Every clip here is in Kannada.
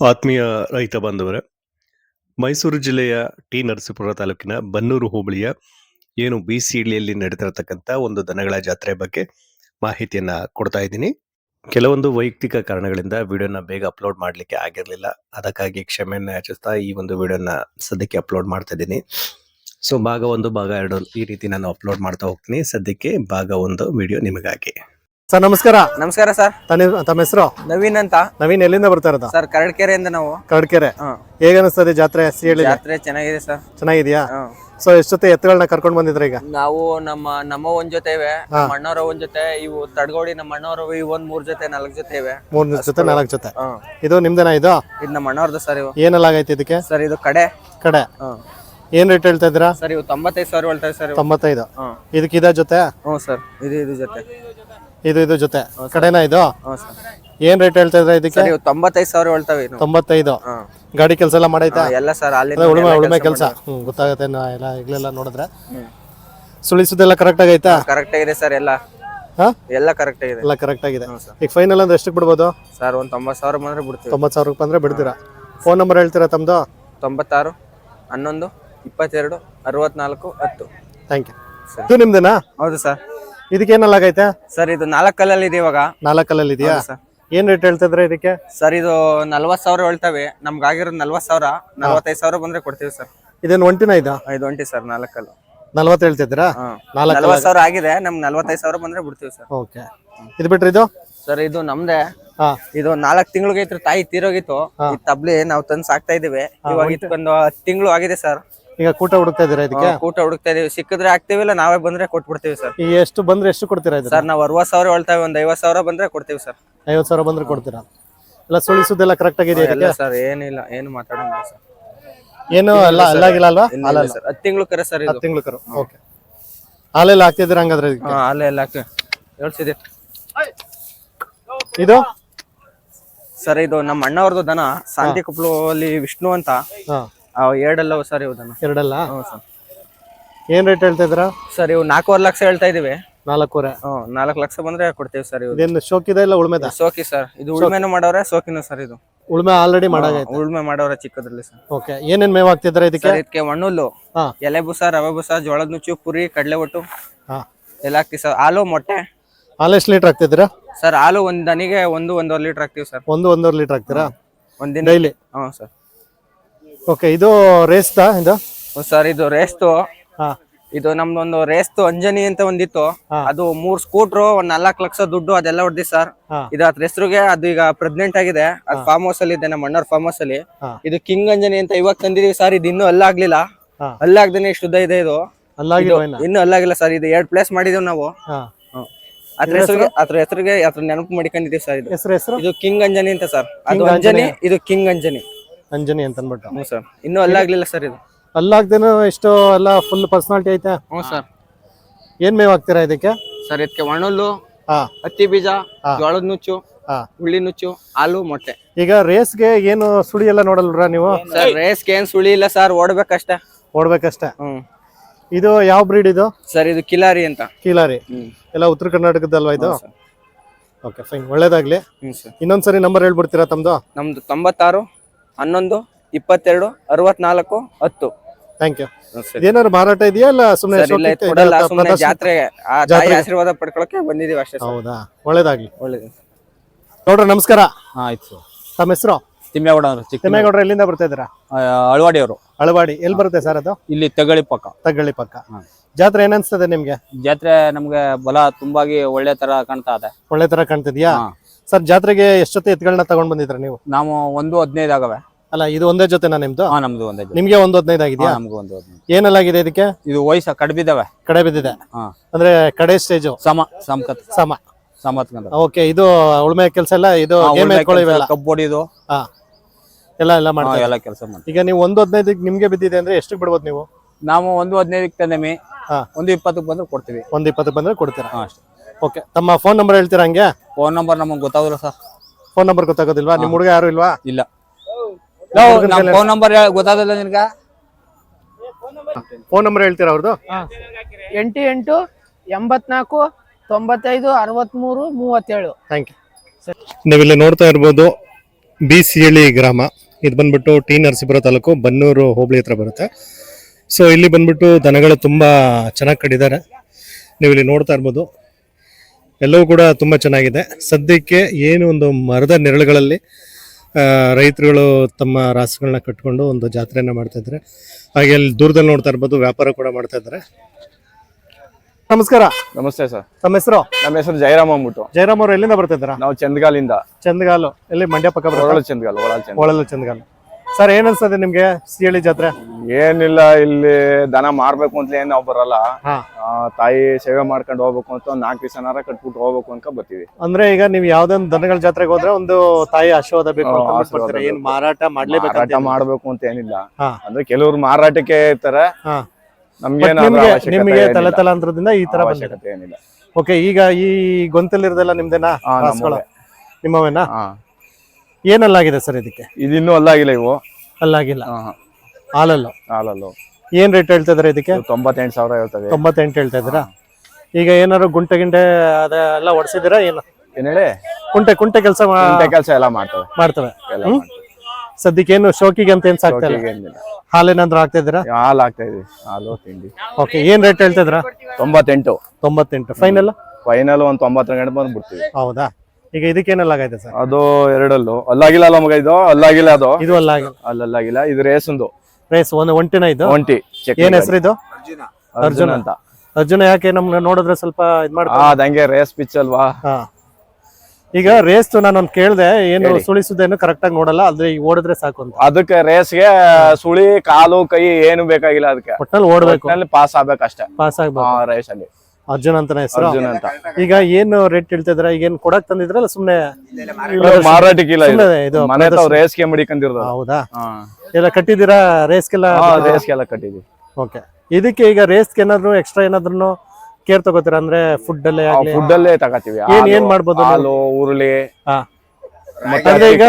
ಆತ್ಮೀಯ ರೈತ ಬಾಂಧವರೇ, ಮೈಸೂರು ಜಿಲ್ಲೆಯ ಟಿ. ನರಸೀಪುರ ತಾಲೂಕಿನ ಬನ್ನೂರು ಹೋಬಳಿಯ ಏನು ಬಿ ಸಿ ಇಳಿಯಲ್ಲಿ ನಡೀತಿರತಕ್ಕಂಥ ಒಂದು ದನಗಳ ಜಾತ್ರೆ ಬಗ್ಗೆ ಮಾಹಿತಿಯನ್ನ ಕೊಡ್ತಾ ಇದ್ದೀನಿ. ಕೆಲವೊಂದು ವೈಯಕ್ತಿಕ ಕಾರಣಗಳಿಂದ ವಿಡಿಯೋನ ಬೇಗ ಅಪ್ಲೋಡ್ ಮಾಡಲಿಕ್ಕೆ ಆಗಿರಲಿಲ್ಲ. ಅದಕ್ಕಾಗಿ ಕ್ಷಮೆಯನ್ನು ಯಾಚಿಸ್ತಾ ಈ ಒಂದು ವಿಡಿಯೋನ ಸದ್ಯಕ್ಕೆ ಅಪ್ಲೋಡ್ ಮಾಡ್ತಾ ಇದ್ದೀನಿ. ಸೊ, ಭಾಗ ಒಂದು, ಭಾಗ ಎರಡು ಈ ರೀತಿ ನಾನು ಅಪ್ಲೋಡ್ ಮಾಡ್ತಾ ಹೋಗ್ತೀನಿ. ಸದ್ಯಕ್ಕೆ ಭಾಗ ಒಂದು ವಿಡಿಯೋ ನಿಮಗಾಗಿ. ಸರ್ ನಮಸ್ಕಾರ. ನಮಸ್ಕಾರ ಸರ್. ತಮ್ಮ ಹೆಸರು? ನವೀನ್ ಅಂತ. ನವೀನ್ ಎಲ್ಲಿಂದ ಬರ್ತಾ ಇರೋದು? ಸರ್ ಕರಡ್ಕೆರೆಯಿಂದ ನಾವು. ಕರಡ್ಕೆರೆ. ಹೇಗ ಅನಿಸ್ತದೆ ಜಾತ್ರೆ ಸಿಹಳಿ ಜಾತ್ರೆ ಚೆನ್ನಾಗಿದೆ ಸರ್. ಚೆನ್ನಾಗಿದ್ಯಾ? ಸೊ ಸೊ ಜೊತೆ ಎತ್ತುಗಳನ್ನ ಕರ್ಕೊಂಡ್ ಬಂದಿದ್ರೆ ಈಗ? ನಾವು ನಮ್ಮ ನಮ್ಮ ಒಂದ್ ಜೊತೆ ಇವೆ ನಮ್ಮ ಅಣ್ಣವ್ರ ಒಂದ್ ಜೊತೆ ಇವು ತಡಗೋಡಿ ನಮ್ಮ ಅಣ್ಣವ್ರ ಇವು ಒಂದ್ ಮೂರ್ ಜೊತೆ ನಾಲ್ಕ್ ಜೊತೆ ಇವೆ. ಮೂರ್ ಜೊತೆ ನಾಲ್ಕ್ ಜೊತೆ. ಇದು ನಿಮ್ದೇನಾ ಇದು? ಇದು ನಮ್ಮ ಅಣ್ಣವ್ರದ್ದು ಸರ್ ಇವು. ಏನೆಲ್ಲ ಆಗೈತೆ ಇದಕ್ಕೆ? ಸರ್ ಇದು ಕಡೆ. ಕಡೆ. ಏನ್ ರೇಟ್ ಹೇಳ್ತಾ ಇದ್ದೀರಾ? ಸರ್ ಇವು ತೊಂಬತ್ತೈದು ಸಾವಿರ ಹೇಳ್ತಾರೆ ಸರ್ ತೊಂಬತ್ತೈದು. ಇದಕ್ಕೆ ಇದ ಜೊತೆ? ಹ್ಞೂ ಸರ್ ಇದು ಇದು ಜೊತೆ. ಇದು ಇದು ಜೊತೆ. ಕಡೆನಾ ಇದು? ಹ್ಞೂ ಸರ್. ಏನ್ ರೇಟ್ ಹೇಳ್ತಾ ಇದ್ರೆ ಇದಕ್ಕೆ? ಸರ್ ಇವು ತೊಂಬತ್ತೈದು ಸಾವಿರ ಹೇಳ್ತಾವೆ ಇನ್ನು. ತೊಂಬತ್ತೈದು. ಗಾಡಿ ಕೆಲಸ ಎಲ್ಲ ಮಾಡೈತಾ? ಎಲ್ಲ ಸರ್ ಅಲ್ಲಿ ಅದೇ ಉಳುಮೆ ಉಳುಮೆ ಕೆಲಸ ಗೊತ್ತಾಗತ್ತೆ ನಾ ಎಲ್ಲ ಈಗಲೆಲ್ಲ ನೋಡಿದ್ರೆ. ಸುಳಿಸುದೆಲ್ಲ ಕರೆಕ್ಟ್ ಆಗೈತಾ? ಕರೆಕ್ಟ್ ಆಗಿದೆ ಸರ್ ಎಲ್ಲ. ಹಾ? ಎಲ್ಲ ಕರೆಕ್ಟ್ ಆಗಿದೆ. ಎಲ್ಲ ಕರೆಕ್ಟ್ ಆಗಿದೆ. ಈಗ ಫೈನಲ್ ಅಂದ್ರೆ ಎಷ್ಟಕ್ಕೆ ಬಿಡ್ಬೋದು? ಸರ್ ಒಂದು ತೊಂಬತ್ತು ಸಾವಿರ ಬಂದ್ರೆ ಬಿಡ್ತೀವಿ. ತೊಂಬತ್ತು ಸಾವಿರ ರೂಪಾಯಿ ಅಂದ್ರೆ ಬಿಡ್ತೀರಾ? ಫೋನ್ ನಂಬರ್ ಹೇಳ್ತೀರಾ ತಮ್ಮದು ತೊಂಬತ್ತಾರು ಹನ್ನೊಂದು ಇಪ್ಪತ್ತೆರಡು ಅರವತ್ನಾಲ್ಕು ಹತ್ತು. ಥ್ಯಾಂಕ್ ಯು ಇದು ನಿಮ್ದೇನಾ? ಹೌದು ಸರ್. ಇದಕ್ಕೆ ಏನ್ ಆಗೈತೆ? ಸರ್ ಇದು ನಾಲ್ಕು ಕಲ್ಲಲ್ಲಿ ಇದೆ ಇವಾಗ. ನಾಲ್ಕಲ್ಲಲ್ಲಿ ಇದೆಯಾ? ಸರ್. ಏನ್ ರೇಟ್ ಹೇಳ್ತಿದ್ರೆ ಇದಕ್ಕೆ? ಸರ್ ಇದು ನಲ್ವತ್ ಸಾವಿರ ಹೇಳ್ತವೆ. ನಮ್ಗೆ ಆಗಿರೋದು ನಲ್ವತ್ ಸಾವಿರ. ನಲ್ವತ್ತೈದು ಸಾವಿರ ಬಂದ್ರೆ ಕೊಡ್ತೀವಿ ಸರ್. ಇದನ್ನ ಒಂಟಿನ ಇದಾ? ಇದು ಒಂಟಿ ಸರ್ ನಾಲ್ಕಲ್ಲು ನಲ್ವತ್ತು ಹೇಳ್ತಿದ್ದೀರಾ? ನಲ್ವತ್ ನಾಲ್ಕು ಸಾವಿರ ಆಗಿದೆ. ನಮ್ಗೆ ನಲ್ವತ್ತೈದು ಸಾವಿರ ಬಂದ್ರೆ ಬಿಡ್ತೀವಿ ಸರ್. ಓಕೆ. ಇದು ಬಿಟ್ರೆ ಇದು? ಸರ್ ಇದು ನಮ್ದೆ. ಹಾ. ಇದು ನಾಲ್ಕು ತಿಂಗಳಿಗೆ ತಾಯಿ ತೀರೋಗಿತ್ತು. ಈ ತಬ್ಲಿ ನಾವು ತಂದು ಸಾಕ್ತಾ ಇದೀವಿ ಇವಾಗ ಹತ್ತು ತಿಂಗಳು ಆಗಿದೆ ಸರ್. ಈಗ ಕೂಟ ಹುಡುಕ್ತಾ ಇದೀರಾ ಇದಕ್ಕೆ? ಕೂಟ ಹುಡುಕ್ತಾ ಇದೀವಿ. ಸಿಕ್ಕಿದ್ರೆ ಹಾಕ್ತಿವಿ ಇಲ್ಲ ನಾವೇ ಬಂದ್ರೆ ಕೊಟ್ಬಿಡ್ತೀವಿ ಸರ್. ಈಗ ಎಷ್ಟು ಬಂದ್ರೆ ಎಷ್ಟು ಕೊಡ್ತೀರಾ ಇದು ಸರ್ ನಾವು ಅರವತ್ತು ಸಾವಿರ ಹೇಳ್ತೇವೆ ಒಂದ್ ಐವತ್ ಸಾವಿರ ಬಂದ್ರೆ ಕೊಡ್ತೀವಿ ಸರ್. ಐವತ್ತು ಸಾವಿರ ಬಂದ್ರೆ ಕೊಡ್ತೀರಾ? ಎಲ್ಲ ಸುಳಿ ಸುದ್ದೆಲ್ಲ ಕರೆಕ್ಟ್ ಆಗಿದೆ ಸರ್ ಏನಿಲ್ಲ ಏನು ಮಾತಾಡೋಣ ಸರ್. ಏನು ಅಲ್ಲ ಆಗಿಲ್ಲ ಅಲ್ವಾ? ಇಲ್ಲ ಇಲ್ಲ ಸರ್ ಹತ್ತು ತಿಂಗಳು ಕರೆ ಸರ್ ಇದು. ಹತ್ತು ತಿಂಗಳು ಕರು. ಓಕೆ. ಹಾಲೆಲ್ಲ ಹಾಕ್ತಿದ್ದೀರಾ ಹಂಗಾದ್ರೆ ಇದಕ್ಕೆ? ಹಾ ಅಲ್ಲೇ ಎಲ್ಲ ಹಾಕ್ತೀವಿ. ಹೇಳ್ಸಿದೆ ಇದು? ಸರ್ ಇದು ನಮ್ಮ ಅಣ್ಣವ್ರದ್ದು ದನ ಶಾಂತಿ ಕುಪ್ಲು ಅಲ್ಲಿ ವಿಷ್ಣು ಅಂತ. ಹಾ. ಆ ಎರಡಲ್ಲವ ಸರ್ ಇವು ದನ ಎರಡಲ್ಲ? ಹ್ಞೂ ಸರ್. ಏನ್ ರೇಟ್ ಹೇಳ್ತಾ ಇದ್ದೀರಾ? ಸರ್ ಇವು ನಾಲ್ಕೂವರೆ ಲಕ್ಷ ಹೇಳ್ತಾ ಇದೀವಿ. ನಾಲ್ಕೂವರೆ. ಹ್ಞೂ ನಾಲ್ಕು ಲಕ್ಷ ಬಂದ್ರೆ ಕೊಡ್ತೀವಿ ಸರ್ ಇವು ಇದೇನು ಶೋಕಿದೆ ಇಲ್ಲ ಉಳ್ಮೆದ? ಸೋಕಿ ಸರ್. ಇದು ಉಳ್ಮೆನು ಮಾಡವ್ರೆ ಸೋಕಿನು ಸರ್ ಇದು. ಉಳ್ಮೆ ಆಲ್ರೆಡಿ ಮಾಡಾಗೈತೆ. ಉಳ್ಮೆ ಮಾಡವ್ರೆ ಚಿಕ್ಕದ್ರಲ್ಲಿ ಸರ್. ಓಕೆ ಏನೇನ್ ಮೇವ್ ಹಾಕ್ತಿದ್ರ ಇದಕ್ಕೆ? ಸರ್ ಇದಕ್ಕೆ ಮಣ್ಣುಲ್ಲು ಹಾ. ಎಲೆ ಬುಸ ರವೆ ಬುಸ ಜೋಳದ ನುಚ್ಚು ಪುರಿ ಕಡಲೆ ಒಟ್ಟು ಹಾ. ಎಲ್ಲ ಹಾಕ್ತಿವಿ ಸರ್. ಹಾಲು ಮೊಟ್ಟೆ. ಹಾಲು ಎಷ್ಟು ಲೀಟರ್ ಹಾಕ್ತಿದ್ದೀರಾ? ಸರ್ ಹಾಲು ಒಂದ್ ದನಿಗೆ ಒಂದು ಒಂದೂವರೆ ಲೀಟರ್ ಹಾಕ್ತೀವಿ ಸರ್. ಒಂದು ಒಂದೂವರೆ ಲೀಟರ್ ಹಾಕ್ತೀರಾ? ಒಂದಿನ ಡೈಲಿ ಹ್ಞೂ ಸರ್. ಓಕೆ ಇದು ರೇಸ್ತಾ ಇದು? ಸರ್ ಇದು ರೇಸ್ತು ಹಾ. ಇದು ನಮ್ದೊಂದು ರೇಸ್ತು ಅಂಜನಿ ಅಂತ ಒಂದಿತ್ತು. ಅದು ಮೂರ್ ಸ್ಕೂಟ್ರು ಒಂದ್ ನಾಲ್ಕು ಲಕ್ಷ ದುಡ್ಡು ಅದೆಲ್ಲ ಹೊಡ್ದಿ ಸರ್. ಇದು ಅದ್ರ ಹೆಸರುಗೆ ಅದು ಈಗ ಪ್ರೆಗ್ನೆಂಟ್ ಆಗಿದೆ. ಅದ್ ಫಾರ್ಮ್ ಹೌಸ್ ಅಲ್ಲಿ ಇದೆ ನಮ್ಮ ಅಣ್ಣವ್ರ ಫಾರ್ಮ್ ಹೌಸ್ ಅಲ್ಲಿ ಇದು ಕಿಂಗ್ ಅಂಜನಿ ಅಂತ ಇವಾಗ ತಂದಿದೀವಿ ಸರ್. ಇದು ಇನ್ನೂ ಅಲ್ಲಾಗ್ಲಿಲ್ಲ. ಅಲ್ಲಾಗ್ದೇನೆ ಇಷ್ಟು ಉದ್ದ ಇದೆ ಇದು. ಇನ್ನು? ಅಲ್ಲಾಗಿಲ್ಲ ಸರ್. ಇದು ಎರಡ್ ಪ್ಲೇಸ್ ಮಾಡಿದೀವಿ ನಾವು. ಅದ್ರ ಹೆಸರಿಗೆ ಅದ್ರ ಹೆಸರಿಗೆ ಅದ್ರ ನೆನಪು ಮಾಡ್ಕೊಂಡಿದೀವಿ ಸರ್ ಇದು. ಇದು ಕಿಂಗ್ ಅಂಜನಿ ಅಂತ ಸರ್. ಅದು ಅಂಜನಿ. ಇದು ಕಿಂಗ್ ಅಂಜನಿ. ಅಂಜನಿ ಅಂತ ಅನ್ಬಿಟ್ಟು ಹ್ಞೂ ಸರ್. ಇನ್ನೂ ಅಲ್ಲಾಗ್ಲಿಲ್ಲ ಸರ್ ಇದು. ಅಲ್ಲಾಗ್ದೇನು ಇಷ್ಟು ಎಲ್ಲ ಫುಲ್ ಪರ್ಸನಾಲಿಟಿ ಐತೆ. ಹ್ಞೂ ಸರ್. ಏನ್ ಮೇವ್ ಹಾಕ್ತೀರಾ ಇದಕ್ಕೆ? ಸರ್ ಇದಕ್ಕೆ ಒಣಲ್ಲು ಹಾ. ಹತ್ತಿ ಬೀಜ ಜೋಳದ ನುಚ್ಚು ಹಾ. ಹುಳಿ ನುಚ್ಚು ಹಾಲು ಮೊಟ್ಟೆ. ಈಗ ರೇಸ್ಗೆ ಏನು ಸುಳಿ ಎಲ್ಲ ನೋಡಲ್ರ ನೀವು? ಸರ್ ರೇಸ್ಗೆ ಏನ್ ಸುಳಿ ಇಲ್ಲ ಸರ್ ಓಡ್ಬೇಕಷ್ಟೇ. ಓಡ್ಬೇಕಷ್ಟೇ. ಹ್ಮ್. ಇದು ಯಾವ ಬ್ರೀಡ್ ಇದು? ಸರ್ ಇದು ಕಿಲಾರಿ ಅಂತ. ಕಿಲಾರಿ. ಹ್ಮ್. ಎಲ್ಲ ಉತ್ತರ ಕರ್ನಾಟಕದಲ್ವಾ ಇದು? ಓಕೆ ಫೈನ್ ಒಳ್ಳೇದಾಗ್ಲಿ. ಹ್ಮ್ ಸರ್. ಇನ್ನೊಂದ್ಸರಿ ನಂಬರ್ ಹೇಳ್ಬಿಡ್ತೀರಾ ತಮ್ದು? ನಮ್ದು ತೊಂಬತ್ತಾರು. ಹನ್ನೊಂದು ಇಪ್ಪತ್ತೆರಡು ಅರವತ್ನಾಲ್ಕು ಹತ್ತು. ಥ್ಯಾಂಕ್ ಯು ಹ್ಮ್ ಮಾರಾಟ ಇದೆಯಾ? ಇಲ್ಲ ಸುಮ್ಮನೆ ಕೊಡಲ್ಲ ಜಾತ್ರೆಗೆ ಆ ತಾಯಿ ಆಶೀರ್ವಾದ ಪಡ್ಕೊಳಕ್ಕೆ ಬಂದಿದೀವಿ ಅಷ್ಟೇ ಸರ್. ಹೌದಾ? ಒಳ್ಳೇದಾಗ್ಲಿ. ಒಳ್ಳೇದು. ನೋಡ್ರಿ ನಮಸ್ಕಾರ. ಆಯ್ತು ತಮ್ಮ ಹೆಸರು? ತಿಮ್ಮೇಗೌಡ ಅವರು ಚಿಕ್ಕ ತಿಮ್ಮೇಗೌಡ್ರ ಎಲ್ಲಿಂದ ಬರ್ತಾ ಇದ್ದೀರಾ? ಅಳವಾಡಿಯವರು. ಅಳವಾಡಿ. ಎಲ್ಲಿ ಬರುತ್ತೆ ಸರ್ ಅದು? ಇಲ್ಲಿ ತೆಗಳಿ ಪಕ್ಕ. ತಗಳಿ ಪಕ್ಕ. ಜಾತ್ರೆ ಜಾತ್ರೆ ಏನನ್ಸ್ತದೆ ನಿಮ್ಗೆ? ಜಾತ್ರೆ ನಮ್ಗೆ ಬಲ ತುಂಬಾಗಿ ಒಳ್ಳೆ ತರ ಕಾಣ್ತಾ ಇದೆ. ಒಳ್ಳೆ ತರ ಕಾಣ್ತಿದ್ಯಾ? ಹಾ. ಸರ್ ಜಾತ್ರೆಗೆ ಎಷ್ಟೊತ್ತೆ ಎತ್ತುಗಳನ್ನ ತಗೊಂಡ್ ಬಂದಿದ್ರ ನೀವು? ನಾವು ಒಂದು ಹದಿನೈದು ಆಗವೆ. ಅಲ್ಲ ಇದು ಒಂದೇ ಜೊತೆನಾ ನಿಮ್ದು? ಹಾ ನಮ್ದು ಒಂದೇ ಜೊತೆ. ನಿಮ್ಗೆ ಒಂದು ಹದಿನೈದು ಆಗಿದೆಯಾ? ನಮ್ಗೂ ಒಂದು ಹದಿನೈದು. ಏನೆಲ್ಲಾಗಿದೆ ಇದಕ್ಕೆ? ಇದು ವಯಸ್ಸ ಕಡಿಬಿದ್ದಾವೆ ಕಡೆ ಬಿದ್ದಿದೆ. ಹಾ. ಅಂದ್ರೆ ಕಡೆ ಸ್ಟೇಜು? ಸಮ ಸಮಕತ್. ಸಮ. ಸಮತ್ಕಂದ. ಓಕೆ ಇದು ಉಳ್ಮೆ ಕೆಲಸ ಎಲ್ಲ ಇದು ಕಬ್ಬು ಹೊಡಿಯೋದು ಹಾ. ಎಲ್ಲ ಎಲ್ಲ ಮಾಡ್ತೀವಿ ಎಲ್ಲಾ ಎಲ್ಲ ಕೆಲಸ ಮಾಡಿ ಈಗ ನೀವು ಒಂದು ಹದಿನೈದಕ್ಕೆ ನಿಮ್ಗೆ ಬಿದ್ದಿದೆ ಅಂದ್ರೆ ಎಷ್ಟು ಬಿಡ್ಬೋದು ನೀವು? ನಾವು ಒಂದು ಹದಿನೈದಕ್ಕೆ ತಂದೆಮಿ. ಹಾ. ಒಂದು ಇಪ್ಪತ್ತಕ್ಕೆ ಬಂದ್ರೆ ಕೊಡ್ತೀವಿ. ಒಂದ್ ಇಪ್ಪತ್ತು ಬಂದ್ರೆ ಕೊಡ್ತೀರಾ? ಹಾ ಅಷ್ಟೇ. ಓಕೆ ತಮ್ಮ ಫೋನ್ ನಂಬರ್ ಹೇಳ್ತೀರಾ ಹಂಗೆ? ಫೋನ್ ನಂಬರ್ ನಮಗೆ ಗೊತ್ತಾಗಲ್ಲ ಸರ್. Phone number ಗೊತ್ತಾಗೋದಿಲ್ವಾ? ನಿಮ್ಮ ಹುಡುಗ ಯಾರು ಇಲ್ವಾ? ಇಲ್ಲ. ನಮ್ಮ ಫೋನ್ ನಂಬರ್ ಗೊತ್ತಾಗಲ್ಲ ನಿನ್ಗೆ? ಫೋನ್ ನಂಬರ್ ಹೇಳ್ತೀರಾ ಅವ್ರದ್ದು ಎಂಟು ಎಂಟು ಎಂಬತ್ನಾಲ್ಕು ತೊಂಬತ್ತೈದು ಅರವತ್ಮೂರು ಮೂವತ್ತೇಳು. ಥ್ಯಾಂಕ್ ಯು ನೀವಿಲ್ಲಿ ನೋಡ್ತಾ ಇರ್ಬೋದು ಬಿ ಸಿಹಳ್ಳಿ ಗ್ರಾಮ. ಇದು ಬಂದ್ಬಿಟ್ಟು ಟಿ ನರಸೀಪುರ ತಾಲೂಕು ಬನ್ನೂರು ಹೋಬಳಿ ಹತ್ರ ಬರುತ್ತೆ. ಸೊ ಇಲ್ಲಿ ಬಂದ್ಬಿಟ್ಟು ದನಗಳು ತುಂಬ ಚೆನ್ನಾಗಿ ಕಟ್ಟಿದ್ದಾರೆ ನೀವಿಲ್ಲಿ ಇಲ್ಲಿ ನೋಡ್ತಾ ಇರ್ಬೋದು ಎಲ್ಲವೂ ಕೂಡ ತುಂಬ ಚೆನ್ನಾಗಿದೆ. ಸದ್ಯಕ್ಕೆ ಏನು ಒಂದು ಮರದ ನೆರಳುಗಳಲ್ಲಿ ರೈತರುಗಳು ತಮ್ಮ ರಾಸುಗಳನ್ನ ಕಟ್ಕೊಂಡು ಒಂದು ಜಾತ್ರೆಯನ್ನು ಮಾಡ್ತಾ ಇದ್ದಾರೆ. ಹಾಗೆ ಅಲ್ಲಿ ದೂರದಲ್ಲಿ ನೋಡ್ತಾ ಇರ್ಬೋದು ವ್ಯಾಪಾರ ಕೂಡ ಮಾಡ್ತಾ ಇದ್ದಾರೆ. ನಮಸ್ಕಾರ. ನಮಸ್ತೆ ಸರ್. ತಮ್ಮ ಹೆಸರು? ನಮ್ಮ ಹೆಸರು ಜಯರಾಮ್ ಅಂದ್ಬಿಟ್ಟು. ಜಯರಾಮ್ ಅವರು ಎಲ್ಲಿಂದ ಬರ್ತಾ ಇದ್ದೀರಾ? ನಾವು ಚಂದಗಾಲಿಂದ. ಚಂದಗಾಲು. ಎಲ್ಲಿ ಮಂಡ್ಯ ಪಕ್ಕ ಬರುತ್ತೆ? ಚಂದಗಾಲು ಚಂದಗಾಲ್ ಒಳಲ್ ಚಂದ ಒಳಲು ಚಂದಗಾಲು. ಸರ್ ಏನ್ ಅನ್ಸ್ತದೆ ನಿಮ್ಗೆ ಸಿಹಳಿ ಜಾತ್ರೆ? ಏನಿಲ್ಲ ಇಲ್ಲಿ ದನ ಮಾರ್ಬೇಕು ಅಂತ ಏನ್ ನಾವು ಬರಲ್ಲ. ಆ, ತಾಯಿ ಸೇವೆ ಮಾಡ್ಕೊಂಡು ಹೋಗ್ಬೇಕು ಅಂತ ಒಂದ್ ನಾಲ್ಕು ದಿವಸನಾರ ಕಟ್ಬಿಟ್ಟು ಹೋಗ್ಬೇಕು ಅಂತ ಬರ್ತೀವಿ. ಅಂದ್ರೆ ಈಗ ನೀವು ಯಾವ್ದೇ ಒಂದು ದನಗಳ ಜಾತ್ರೆಗೆ ಹೋದ್ರೆ ಒಂದು ತಾಯಿ ಆಶೀರ್ವಾದ ಬೇಕು ಅಂತ ಹಾ. ಏನ್ ಮಾರಾಟ ಮಾಡ್ಲೇಬೇಕು ಮಾರಾಟ ಮಾಡ್ಬೇಕು ಅಂತ ಏನಿಲ್ಲ. ಹಾ. ಅಂದ್ರೆ ಕೆಲವ್ರು ಮಾರಾಟಕ್ಕೆ ಇರ್ತಾರೆ. ಹಾ. ನಿಮ್ಗೆ ಅವಶ್ಯಕತೆ ನಿಮ್ಗೆ ಏನಿಲ್ಲ. ತಲೆ ತಲಾಂತರದಿಂದ ಈ ತರ ಬಂದಿದೆ. ಅವಶ್ಯಕತೆ ಏನಿಲ್ಲ. ಓಕೆ ಈಗ ಈ ಗೊಂತಲ್ಲಿರೋದೆಲ್ಲ ನಿಮ್ದೇನಾ? ಹಾ, ರಾಸುಗಳು ನಮ್ಮವೇ. ನಿಮ್ಮವೇನಾ? ಹಾ. ಏನಲ್ಲಾಗಿದೆ ಸರ್ ಇದಕ್ಕೆ? ಇದಿನ್ನೂ ಅಲ್ಲಾಗಿಲ್ಲ ಇವು. ಅಲ್ಲಾಗಿಲ್ಲ. ಹಾಲಲ್ಲು? ಹಾಲಲ್ಲು. ಏನ್ ರೇಟ್ ಹೇಳ್ತಾ ಇದಾರೆ ಇದಕ್ಕೆ? ತೊಂಬತ್ತೆಂಟು ಸಾವಿರ ಹೇಳ್ತದೆ ತೊಂಬತ್ತೆಂಟು ಹೇಳ್ತಾ ಇದ್ದೀರಾ? ಈಗ ಏನಾರು ಗುಂಟೆ ಗಿಂಟೆ ಅದೆಲ್ಲ ಹೊಡ್ಸಿದ್ದೀರಾ ಏನು? ಏನ್ ಹೇಳಿ? ಕುಂಟೆ ಕುಂಟೆ ಕೆಲಸ ಕೆಲಸ ಎಲ್ಲ ಮಾಡ್ತವೆ. ಮಾಡ್ತವೆ? ಸದ್ಯಕ್ಕೆ ಏನು ಶೋಕಿಗೆ ಅಂತ ಏನ್ ಸಾಕ್ತಾ ಇಲ್ಲ? ಹಾಲೇನಾದ್ರು ಹಾಕ್ತಾ ಇದ್ದೀರಾ? ಹಾಲು ಹಾಕ್ತಾ ಇದೀವಿ. ಹಾಲು ತಿಂಡಿ. ಓಕೆ ಏನ್ ರೇಟ್ ಹೇಳ್ತಾ ಇದ್ದೀರಾ? ತೊಂಬತ್ತೆಂಟು. ತೊಂಬತ್ತೆಂಟು. ಫೈನಲ್ ಫೈನಲ್ ಒಂದ್ ತೊಂಬತ್ತರ ಗಂಟೆ ಬಂದ್ಬಿಡ್ತೀವಿ. ಹೌದಾ? ಈಗ ಇದಕ್ಕೇನೆಲ್ಲ ಆಗೈತೆ ಸರ್? ಅದು ಎರಡಲ್ಲೂ. ಅಲ್ಲಾಗಿಲ್ಲ ಅಲ್ಲ ಮಗ ಇದು? ಅಲ್ಲಾಗಿಲ್ಲ ಅದು? ಇದು ಅಲ್ಲ ಆಗಿಲ್ಲ ಅಲ್ಲಲ್ಲಾಗಿಲ್ಲ. ಇದು ರೇಸ್ ಒಂದು ರೇಸ್ ಒಂದು ಒಂಟಿನ ಇದು? ಒಂಟಿ. ಏನ್ ಹೆಸರು ಇದು? ಅರ್ಜುನ. ಅಂತ. ಅರ್ಜುನ ಯಾಕೆ ನಮ್ಗೆ ನೋಡಿದ್ರೆ ಸ್ವಲ್ಪ ಇದು ಆ ಮಾಡ್ತಾ ಅದಂಗೆ ರೇಸ್ ಪಿಚ್ ಅಲ್ವಾ? ಹಾ. ಈಗ ರೇಸ್ ನಾನೊಂದು ಕೇಳ್ದೆ ಏನು ಸುಳಿಸುದೇನು ಕರೆಕ್ಟ್ ಆಗಿ ನೋಡಲ್ಲ ಅದ್ರೆ ಈಗ ಓಡಿದ್ರೆ ಸಾಕು ಅಂತ. ಅದಕ್ಕೆ ರೇಸ್ಗೆ ಸುಳಿ ಕಾಲು ಕೈ ಏನು ಬೇಕಾಗಿಲ್ಲ ಅದಕ್ಕೆ. ಒಟ್ನಲ್ಲಿ ಓಡ್ಬೇಕು. ಪಾಸ್ ಆಗ್ಬೇಕಷ್ಟೇ. ಪಾಸ್ ಆಗ್ಬೇಕು. ಆ ರೇಸ್ ಅಲ್ಲಿ ಅರ್ಜುನ್ ಅಂತ ಹೆಸರು? ಅರ್ಜುನ ಅಂತ. ಈಗ ಏನು ರೇಟ್ ಹೇಳ್ತಿದ್ರ ಈಗ ಏನ್ ಕೊಡಕ್ ತಂದಿದ್ರಲ್ಲ ಸುಮ್ನೆ ಇಲ್ಲ, ಇದು ಮನೆ ತಾವ್ ರೇಸ್ಗೆ ಮಡಿಕೊಂಡಿರೋದು ಹೌದಾ? ಎಲ್ಲ ಕಟ್ಟಿದ್ದೀರಾ ರೇಸ್ಗೆಲ್ಲ ರೇಸ್ಗೆಲ್ಲ ಕಟ್ಟಿದ್ವಿ ಓಕೆ. ಇದಕ್ಕೆ ಈಗ ರೇಸ್ಗೆ ಏನಾದ್ರು ಎಕ್ಸ್ಟ್ರಾ ಏನಾದ್ರು ಕೇರ್ ತಗೋತೀರಾ? ಅಂದ್ರೆ ಫುಡ್ ಅಲ್ಲೇ ಫುಡ್ ಅಲ್ಲೇ ತಗೋತೀವಿ. ಏನ್ ಏನ್ ಮಾಡ್ಬೋದು? ಹಾಲು ಉರುಳಿ ಹಾ. ಮತ್ತೆ ಈಗ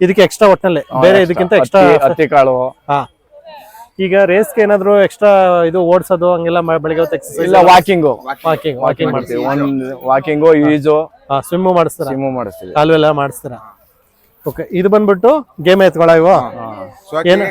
ಇದಕ್ಕೆ ಎಕ್ಸ್ಟ್ರಾ ಒಟ್ಟಿನಲ್ಲಿ ಬೇರೆ ಇದಕ್ಕಿಂತ ಎಕ್ಸ್ಟ್ರಾ ಹತ್ತಿ ಕಾಳು. ಹಾ. ಈಗ ರೇಸ್ಗೆ ಏನಾದ್ರು ಎಕ್ಸ್ಟ್ರಾ ಇದು ಓಡಿಸೋದು ಹಂಗೆಲ್ಲ ಬೆಳಗ್ಗೆ ಬೆಳಿಗ್ಗೆ ಹೊತ್ತು ಎಕ್ಸರ್ಸೈಸ್ ಇಲ್ಲ ವಾಕಿಂಗು ವಾಕಿಂಗ್ ವಾಕಿಂಗ್ ಮಾಡ್ತೀವಿ. ಒಂದ್ ವಾಕಿಂಗು ಈಜು ಸ್ವಿಮ್ ಮಾಡಿಸ್ತಾರ? ಸ್ವಿಮ್ ಮಾಡಿಸ್ತೀವಿ. ಕಾಲು ಎಲ್ಲ ಮಾಡಿಸ್ತೀರಾ? ಓಕೆ ಇದು ಬಂದ್ಬಿಟ್ಟು ಗೇಮ್ ಎತ್ಕೊಳ ಇವು? ಏನಲ್ಲ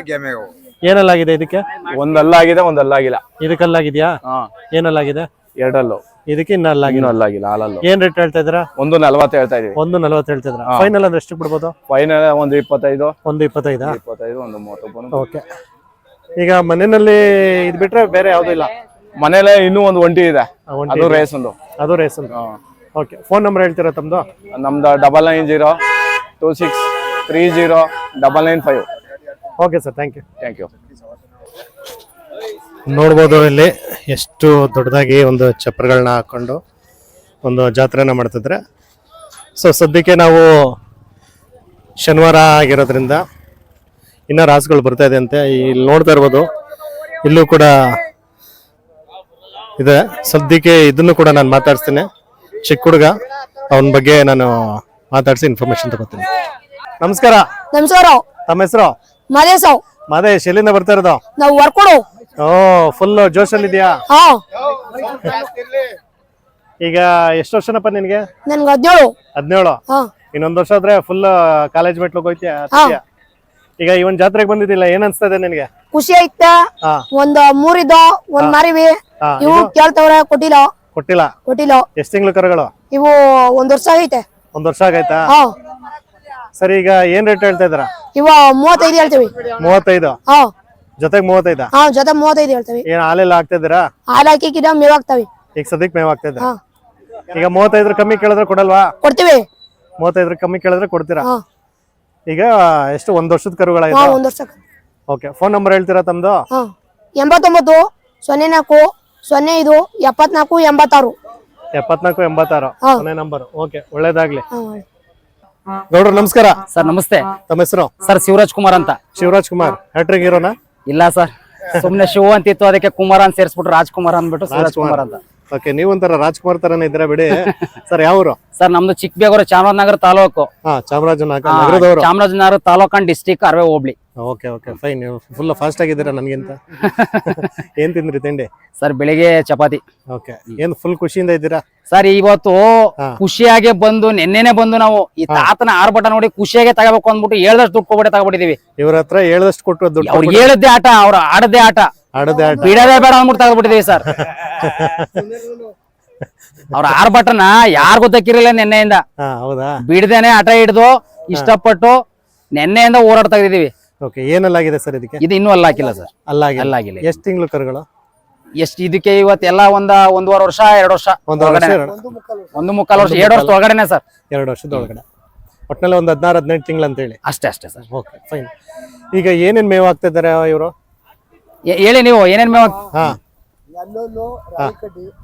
ಏನಲ್ಲಾಗಿದೆ ಇದಕ್ಕೆ? ಒಂದಲ್ಲಾಗಿದೆ ಒಂದಲ್ಲಾಗಿಲ್ಲ. ಇದಕ್ಕಲ್ಲಾಗಿದ್ಯಾ? ಹಾ. ಏನಲ್ಲಾಗಿದೆ? ಎರಡಲ್ಲು. ಇದಕ್ಕೆ ಇನ್ನ ಅಲ್ಲಾಗಿದೆ ಇನ್ನೂ ಅಲ್ಲಾಗಿಲ್ಲ ಹಾಲಲ್ಲು. ಏನ್ ರೇಟ್ ಹೇಳ್ತಾ ಇದ್ರ ಒಂದು ನಲ್ವತ್ತು ಹೇಳ್ತಾ ಇದೀವಿ. ಒಂದು ನಲ್ವತ್ತು ಹೇಳ್ತಿದ್ರ ಫೈನಲ್ ಅಂದ್ರೆ ಎಷ್ಟು ಬಿಡ್ಬೋದು? ಫೈನಲ್ ಒಂದು ಇಪ್ಪತ್ತೈದು. ಒಂದು ಇಪ್ಪತ್ತೈದಾ? ಇಪ್ಪತ್ತೈದು ಒಂದು ಮೂವತ್ತು ಓಕೆ ಈಗ ಮನೆಯಲ್ಲಿ ಇದ್ ಬಿಟ್ರೆ ಬೇರೆ ಯಾವ್ದು ಇಲ್ಲ. ಮನೇಲೆ ಇನ್ನೂ ಒಂದು ಒಂಟಿ ಇದೆ. ಆ, ಒಂಟಿ ಅದು. ರೇಸ್ ಒಂದು. ಅದು ರೇಸ್ ಅಂತ ಓಕೆ ಫೋನ್ ನಂಬರ್ ಹೇಳ್ತೀರಾ ತಮ್ದು? ನಮ್ದು double nine zero two six three zero double nine five okay sir thank you thank you ನೋಡ್ಬೋದು ಇಲ್ಲಿ ಎಷ್ಟು ದೊಡ್ಡದಾಗಿ ಒಂದು ಚಪ್ಪರಗಳನ್ನ ಹಾಕೊಂಡು ಒಂದು ಜಾತ್ರೆನ ಮಾಡ್ತಿದ್ರೆ. ಸೊ ಸದ್ಯಕ್ಕೆ ನಾವು ಶನಿವಾರ ಆಗಿರೋದ್ರಿಂದ ಇನ್ನೂ ರಾಸುಗಳು ಬರ್ತಾ ಇದೆ ಅಂತೆ. ಇಲ್ಲಿ ನೋಡ್ತಾ ಇರ್ಬೋದು. ಇಲ್ಲೂ ಕೂಡ ಇದೆ. ಸದ್ಯಕ್ಕೆ ಇದನ್ನು ಕೂಡ ನಾನು ಮಾತಾಡ್ಸ್ತೀನಿ. ಚಿಕ್ಕ ಹುಡುಗ ಅವನ ಬಗ್ಗೆ ನಾನು ಮಾತಾಡಿಸಿ ಇನ್ಫಾರ್ಮೇಶನ್ ತಗೋತೀನಿ. ನಮಸ್ಕಾರ. ನಮಸ್ಕಾರ. ತಮ್ಮ ಹೆಸರು? ಮಹೇಶ್ ಮಹೇಶ್ ಎಲ್ಲಿಂದ ಬರ್ತಾ ಇರೋದು? ನಾವು ವರ್ಕೊಡು. ಓ ಫುಲ್ ಜೋಶಲ್ಲಿ ಇದೆಯಾ? ಹಾ. ಈಗ ಎಷ್ಟು ವರ್ಷನಪ್ಪ ನಿನಗೆ? ನನ್ಗೆ ಹದಿನೇಳು. ಹದಿನೇಳು? ಹಾ. ಇನ್ನೊಂದ್ ವರ್ಷ ಆದ್ರೆ ಫುಲ್ ಕಾಲೇಜ್ ಮೆಟ್ಲಿಗೆ ಹೋಗ್ತೀಯ? ಹಾ. ಈಗ ಇವನ್ ಜಾತ್ರೆಗೆ ಬಂದಿದ್ದಿಲ್ಲ ಏನ್ ಅನ್ಸ್ತಾ ಇದೆ ನಿನಗೆ? ಖುಷಿ ಐತ. ಹಾ. ಒಂದ್ ಮೂರಿದ್ದ ಒಂದ್ ಮಾರಿವಿ. ಹಾ, ಇವು ಕೇಳ್ತವ್ರ ಕೊಟ್ಟಿಲ್ಲ. ಕೊಟ್ಟಿಲ್ಲ? ಕೊಟ್ಟಿಲ್ಲ. ಎಷ್ಟ್ ತಿಂಗಳು ಕರುಗಳು? ಇವು ಒಂದ್ ವರ್ಷ ಆಗೈತೆ. ಒಂದ್ ವರ್ಷ ಆಗೈತಾ? ಹಾ. ಸರಿ ಈಗ ಏನ್ ರೇಟ್ ಹೇಳ್ತಾ ಇದ್ರ ಇವ ಮೂವತ್ತೈದು ಹೇಳ್ತೀವಿ. ಮೂವತ್ತೈದು? ಹಾ. ಜೊತೆಗ್ ಮೂವತ್ತೈದ? ಹಾ ಜೊತೆ ಮೂವತ್ತೈದು ಹೇಳ್ತೀವಿ. ಏನ್ ಹಾಲೆಲ್ಲ ಹಾಕ್ತಾ ಇದ್ದೀರಾ ಹಾಲು ಹಾಕಿ ಗಿಡ ಮೇವಾಗ್ತಾವಿ ಈಗ ಸದ್ಯಕ್ ಮೇವ್ ಹಾಕ್ತಾ ಇದ್ದೀರಾ ಹಾ. ಈಗ ಮೂವತ್ತೈದ್ರ ಕಮ್ಮಿ ಕೇಳಿದ್ರೆ ಕೊಡಲ್ವಾ? ಕೊಡ್ತೀವಿ. ಮೂವತ್ತೈದ್ರ ಕಮ್ಮಿ ಕೇಳಿದ್ರೆ ಕೊಡ್ತೀರಾ? ಹಾ. ಈಗ ಎಷ್ಟು ಒಂದ್ ವರ್ಷದ ಕರುಗಳ ಒಂದ್ ವರ್ಷ ಓಕೆ ಫೋನ್ ನಂಬರ್ ಹೇಳ್ತೀರಾ ತಮ್ದು ಹಾ ಎಂಬತ್ತೊಂಬತ್ತು ಸೊನ್ನೆ ನಾಲ್ಕು ಸೊನ್ನೆ ಐದು ಎಪ್ಪತ್ನಾಲ್ಕು ಎಂಬತ್ತಾರು. ಎಪ್ಪತ್ನಾಲ್ಕು ಎಂಬತ್ತಾರು. ಹಾ. ಮನೆ ನಂಬರ್ ಓಕೆ ಒಳ್ಳೇದಾಗ್ಲಿ. ಹಾ ಗೌಡ್ರು ನಮಸ್ಕಾರ. ಸರ್ ನಮಸ್ತೆ. ತಮ್ಮ ಹೆಸರು? ಸರ್ ಶಿವರಾಜ್ ಕುಮಾರ್ ಅಂತ. ಶಿವರಾಜ್ ಕುಮಾರ್. ಹ್ಯಾಟ್ರಿಕ್ ಹೀರೋನಾ ಇಲ್ಲ ಸರ್. ಸುಮ್ನೆ ಶಿವ ಅಂತಿತ್ತು ಅದಕ್ಕೆ ಕುಮಾರ್ ಅಂತ ಸೇರಿಸ್ಬಿಟ್ಟು ರಾಜ್ಕುಮಾರ್ ಅಂದ್ಬಿಟ್ಟು ಶಿವರಾಜ್ ಕುಮಾರ್ ಅಂತ. ಓಕೆ ನೀವೊಂಥರ ರಾಜ್ಕುಮಾರ್ ತರನೇ ಇದ್ರ ಬಿಡಿ. ಸರ್ ಯಾವ್ರು? ಸರ್ ನಮ್ದು ಚಿಕ್ಕಬೇಗೂರು ಚಾಮರಾಜನಗರ ತಾಲೂಕು. ಹಾ ಚಾಮರಾಜನಗರ ನಗರದವರು. ಚಾಮರಾಜನಗರ ತಾಲೂಕು ಅಂಡ್ ಡಿಸ್ಟಿಕ್ ಅರವೇ ಹೋಬ್ಳಿ. Okay okay fine. ನೀವು ಫುಲ್ ಫಾಸ್ಟ್ ಆಗಿದ್ದೀರಾ ನನ್ಗಿಂತ ಏನ್ ತಿಂದ್ರಿ ತಿಂಡಿ? ಸರ್ ಬೆಳಿಗ್ಗೆ ಚಪಾತಿ. ಓಕೆ ಏನ್ ಫುಲ್ ಖುಷಿಯಿಂದ ಇದ್ದೀರಾ? ಸರ್ ಇವತ್ತು. ಖುಷಿಯಾಗೆ ಬಂದು ನಿನ್ನೆನೆ ಬಂದು ನಾವು ಈ ತಾತನ ಆರ್ಭಟ ನೋಡಿ ಖುಷಿಯಾಗೆ ತಗೋಬೇಕು ಅಂದ್ಬಿಟ್ಟು ಹೇಳ್ದಷ್ಟು ದುಡ್ಡು ಕೊಟ್ಟೆ ತಗೊಬಿಟ್ಟಿದೀವಿ. ಇವ್ರ ಹತ್ರ ಹೇಳ್ದಷ್ಟು ಕೊಟ್ಟು ದುಡ್ಡು ಅವ್ರು ಹೇಳದ್ದೇ ಆಟ ಅವ್ರ ಆಡದೇ ಆಟ. ಆಡದೇ ಆಟ. ಬಿಡದೇ ಬೇಡ ಅಂದ್ಬಿಟ್ಟು ತಗೊಬಿಟ್ಟಿದೀವಿ ಸರ್. ಅವ್ರ ಆರ್ ಭಟ್ರನ ತಕ್ಕಿರಲಿಲ್ಲ ನೆನ್ನೆಯಿಂದ. ನಿನ್ನೆಯಿಂದ ಹೌದಾ? ಬಿಡದೇನೆ ಆಟ ಹಿಡ್ದು ಇಷ್ಟಪಟ್ಟು ನಿನ್ನೆಯಿಂದ ಓಡಾಡ್ತಾ ಇದೀವಿ ಓಕೆ ಏನಲ್ಲಾಗಿದೆ ಸರ್ ಇದಕ್ಕೆ? ಇದು ಇನ್ನೂ ಅಲ್ಲ ಹಾಕಿಲ್ಲ ಸರ್. ಅಲ್ಲಾಗಿದೆ ಅಲ್ಲಾಗಿಲ್ಲ ಎಷ್ಟು ತಿಂಗಳು ಕರುಗಳು? ಎಷ್ಟ್ ಇದಕ್ಕೆ ಇವತ್ತೆಲ್ಲ ಒಂದ ಒಂದೂವರೆ ವರ್ಷ ಎರಡು ವರ್ಷ ಒಂದು ವರ್ಷ ಒಳಗಡೆ. ಎರಡು ಒಂದು ಮುಕ್ಕಾಲು ವರ್ಷ. ಎರಡು ವರ್ಷದ ಒಳಗಡೆನೆ ಸರ್. ಎರಡು ವರ್ಷದ ಒಳಗಡೆ. ಒಟ್ನಲ್ಲಿ ಒಂದು ಹದಿನಾರು ಹದಿನೆಂಟು ತಿಂಗಳು ಅಂತ ಹೇಳಿ. ಅಷ್ಟೇ ಅಷ್ಟೇ ಸರ್. ಓಕೆ ಫೈನ್ ಈಗ ಏನೇನ್ ಮೇವು ಇದಾರೆ ಇದ್ದಾರೆ ಇವರು? ಹೇಳಿ ನೀವು ಏನೇನ್ ಮೇವ್ ಹಾ.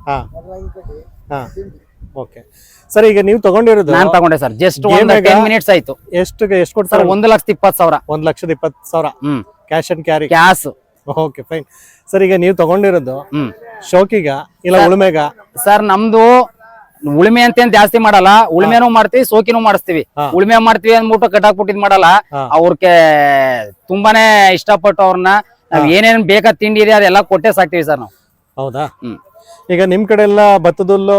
ಹಾ. ಓಕೆ. ಸರ್ ಈಗ ನೀವು ತಗೊಂಡಿರೋದು ನಾನು ತಗೊಂಡೆ ಸರ್. ಜಸ್ಟ್ ಒಂದ್? ಟೆನ್ ಮಿನಿಟ್ಸ್ ಆಯ್ತು. ಎಷ್ಟು ಎಷ್ಟು ಸರ್ ಕೊಡ್ತಾರೆ ಒಂದು ಲಕ್ಷದ ಇಪ್ಪತ್ತು ಸಾವಿರ. ಒಂದ್ ಲಕ್ಷದ ಇಪ್ಪತ್ತು ಸಾವಿರ. ಹ್ಮ್. Cash and carry cash okay fine sir ಈಗ ನೀವು ತಗೊಂಡಿರೋದು ಹ್ಮ್. ಶೋಕಿಗ ಇಲ್ಲ ಉಳುಮೆಗ? ಸರ್ ನಮ್ದು ಉಳುಮೆ ಅಂತ ಏನ್ ಜಾಸ್ತಿ ಮಾಡಲ್ಲ. ಉಳುಮೆನೂ ಮಾಡ್ತೀವಿ ಸೋಕಿನೂ ಮಾಡಿಸ್ತೀವಿ. ಉಳಿಮೆ ಮಾಡ್ತೀವಿ ಅಂದ್ಬಿಟ್ಟು ಕಟ್ಟಾಕ್ಬಿಟ್ಟಿದ್ ಮಾಡಲ್ಲ. ಅವ್ರಿಗೆ ತುಂಬಾನೇ ಇಷ್ಟಪಟ್ಟು ಅವ್ರನ್ನ ನಾವ್ ಏನೇನ್ ಬೇಕಾ ತಿಂಡಿ ಇದೆ ಅದೆಲ್ಲ ಕೊಟ್ಟೆ ಸಾಕ್ತಿವಿ ಸರ್ ನಾವು. ಹೌದಾ? ಹ್ಮ್. ಈಗ ನಿಮ್ ಕಡೆ ಎಲ್ಲ ಭತ್ತದಲ್ಲು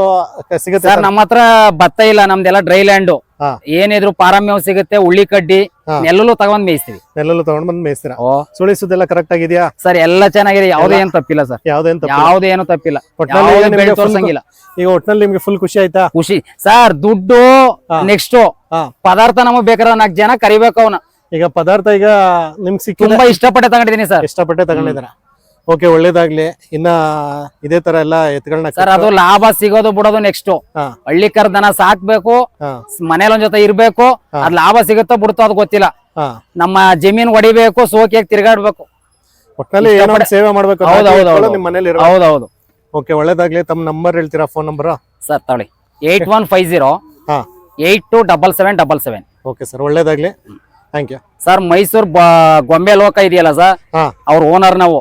ಸಿಗುತ್ತೆ ಸರ್ ನಮ್ಮ ಹತ್ರ ಭತ್ತ ಇಲ್ಲ ನಮ್ದೆಲ್ಲ ಡ್ರೈ ಲ್ಯಾಂಡ್ ಹಾ. ಏನಿದ್ರು ಪಾರಮ್ಯವ್ ಸಿಗುತ್ತೆ ಉಳ್ಳಿ ಕಡ್ಡಿ ಎಲ್ಲೂ ನೆಲ್ಲೂ ತಗೊಂಡ್ ಮೇಯಿಸ್ತೀವಿ. ಎಲ್ಲೂ ತಗೊಂಡ್ ಬಂದ್ ಮೇಯಿಸ್ತೀರಾ? ಓ. ಸುಳಿಸೋದೆಲ್ಲ ಕರೆಕ್ಟ್ ಆಗಿದ್ಯಾ? ಸರ್ ಎಲ್ಲ ಚೆನ್ನಾಗಿದೆ ಯಾವ್ದೇ ಏನ್ ತಪ್ಪಿಲ್ಲ ಸರ್. ಯಾವ್ದೇನ್ ತಪ್ಪು ಏನು ತಪ್ಪಿಲ್ಲ. ಒಟ್ನಲ್ಲಿ ಈಗ ಯಾವ್ದೇ ನಿಮ್ಗೆ ಬೆಳೆ full ತೋರ್ಸಂಗಿಲ್ಲ. ಈಗ ಒಟ್ನಲ್ಲಿ ನಿಮ್ಗೆ ಫುಲ್ ಖುಷಿ ಆಯ್ತಾ? ಖುಷಿ. ಸರ್ ದುಡ್ಡು. ನೆಕ್ಸ್ಟ್ ಹಾ. ಪದಾರ್ಥ ನಮಗ್ ಬೇಕಾದ್ರೆ ನಾಲ್ಕು ಜನ ಕರಿಬೇಕು ಅವನ. ಈಗ ಪದಾರ್ಥ ಈಗ ನಿಮ್ಗೆ ಸಿಕ್ಕಿ ತುಂಬಾ ಇಷ್ಟಪಟ್ಟೆ ತಗೊಂಡಿದೀನಿ ಸರ್. ಇಷ್ಟಪಟ್ಟೆ ತಗೊಂಡಿದ್ದೀರಾ? ಓಕೆ ಒಳ್ಳೇದಾಗ್ಲಿ. ಇನ್ನ ಇದೇ ತರ ಎಲ್ಲ ಎತ್ಗಳನ್ನ ಸರ್ ಅದು ಲಾಭ ಸಿಗೋದು ಬಿಡೋದು ನೆಕ್ಸ್ಟ್ ಹಳ್ಳಿ ದನ ಸಾಕ್ಬೇಕು ಮನೇಲಿ ಒಂದ್ ಜೊತೆ ಇರ್ಬೇಕು. ಅದ್ ಲಾಭ ಸಿಗುತ್ತೋ ಬಿಡುತ್ತೋ ಅದು ಗೊತ್ತಿಲ್ಲ. ನಮ್ಮ ಜಮೀನ್ ಹೊಡಿಬೇಕು ಸೋಕಿಯಾಗಿ ತಿರ್ಗಾಡ್ಬೇಕು. ಒಟ್ಟಿನಲ್ಲಿ ಸೇವೆ ಮಾಡ್ಬೇಕು ಹೌದು, ರಾತ್ರಿ ಹೌದು, ಹೊತ್ಕೊಳ್ಳೋ ಹೌದು. ನಿಮ್ ಮನೇಲಿ ಹೌದೌದು ಓಕೆ ಒಳ್ಳೇದಾಗ್ಲಿ. ತಮ್ಮ ನಂಬರ್ ಹೇಳ್ತೀರಾ ಫೋನ್ ನಂಬರ್ ಸರ್ ತಗೊಳ್ಳಿ. ಏಟ್ ಒನ್ ಫೈವ್ ಜೀರೋ ಹಾ. Eight two double seven double seven. Okay sir ಒಳ್ಳೇದಾಗ್ಲಿ. ಥ್ಯಾಂಕ್ ಯು ಸರ್ ಮೈಸೂರ್ ಗೊಂಬೆ ಲೋಕ ಇದೆಯಲ್ಲ ಸರ್? ಅವ್ರ ಓನರ್ ನಾವು.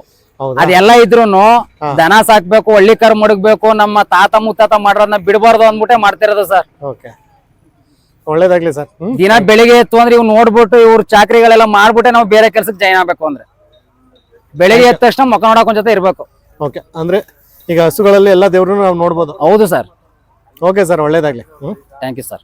ಅದೆಲ್ಲ ಇದ್ರೂನು ದನ ಸಾಕ್ಬೇಕು ಹಳ್ಳಿ ಕರ್ ಮಡಗ್ಬೇಕು ನಮ್ಮ ತಾತ ಮುತ್ತಾತ ಮಾಡೋದನ್ನ ಬಿಡಬಾರ್ದು ಅಂದ್ಬಿಟ್ಟೆ ಮಾಡ್ತಿರೋದು ಸರ್. ಓಕೆ. ಒಳ್ಳೇದಾಗ್ಲಿ ಸರ್. ದಿನ ಬೆಳಿಗ್ಗೆ ಎತ್ತು ಅಂದ್ರೆ ಇವ್ ನೋಡ್ಬಿಟ್ಟು ಇವ್ರ ಚಾಕ್ರಿಗಳೆಲ್ಲ ಮಾಡ್ಬಿಟ್ಟೆ ನಾವು ಬೇರೆ ಕೆಲ್ಸಕ್ಕೆ ಜಾಯ್ನ್ ಆಗ್ಬೇಕು ಅಂದ್ರೆ. ಬೆಳಿಗ್ಗೆ ಎದ್ದ ತಕ್ಷಣ ಮುಖ ನೋಡಕ್ ಜೊತೆ ಇರ್ಬೇಕು. ಓಕೆ. ಅಂದ್ರೆ ಈಗ ಹಸುಗಳಲ್ಲಿ ಎಲ್ಲ ದೇವ್ರನ್ನ ನಾವು ನೋಡ್ಬೋದು. ಹೌದು ಸರ್. ಓಕೆ ಸರ್ ಒಳ್ಳೇದಾಗ್ಲಿ. ಹ್ಮ್? Thank you sir.